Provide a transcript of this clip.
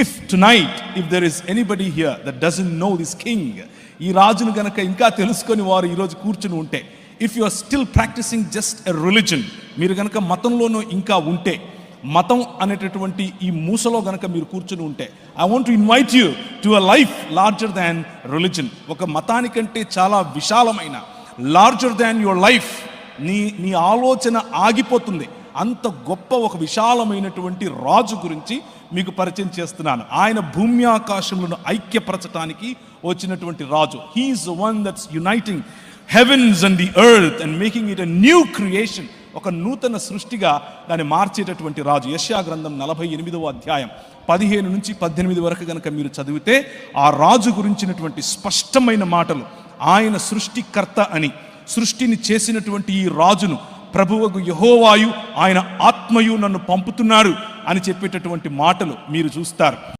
If tonight if there is anybody here that doesn't know this king ఈ రాజును గనక ఇంకా తెలుసుకొని వారు ఈరోజు కూర్చుని ఉంటే if you are still practising just a religion మీరు గనక మతంలోనూ ఇంకా ఉంటే మతం అనేటటువంటి ఈ మూసలో గనక మీరు కూర్చుని ఉంటే I want to invite you to a life larger than religion ఒక మతానికంటే చాలా విశాలమైన లార్జర్ దాన్ యువర్ లైఫ్ నీ నీ ఆలోచన ఆగిపోతుంది. అంత గొప్ప ఒక విశాలమైనటువంటి రాజు గురించి మీకు పరిచయం చేస్తున్నాను. ఆయన భూమి ఆకాశములను వచ్చినటువంటి రాజు. He's one that's uniting heavens and the earth and making it a new creation ఒక నూతన సృష్టిగా దాన్ని మార్చేటటువంటి రాజు. యశ్యా గ్రంథం నలభై ఎనిమిదవ అధ్యాయం పదిహేను నుంచి పద్దెనిమిది వరకు కనుక మీరు చదివితే ఆ రాజు గురించినటువంటి స్పష్టమైన మాటలు ఆయన సృష్టికర్త అని సృష్టిని చేసినటువంటి ఈ రాజును ప్రభువకు యహోవాయు ఆయన ఆత్మయు నన్ను పంపుతున్నారు అని చెప్పేటటువంటి మాటలు మీరు చూస్తారు.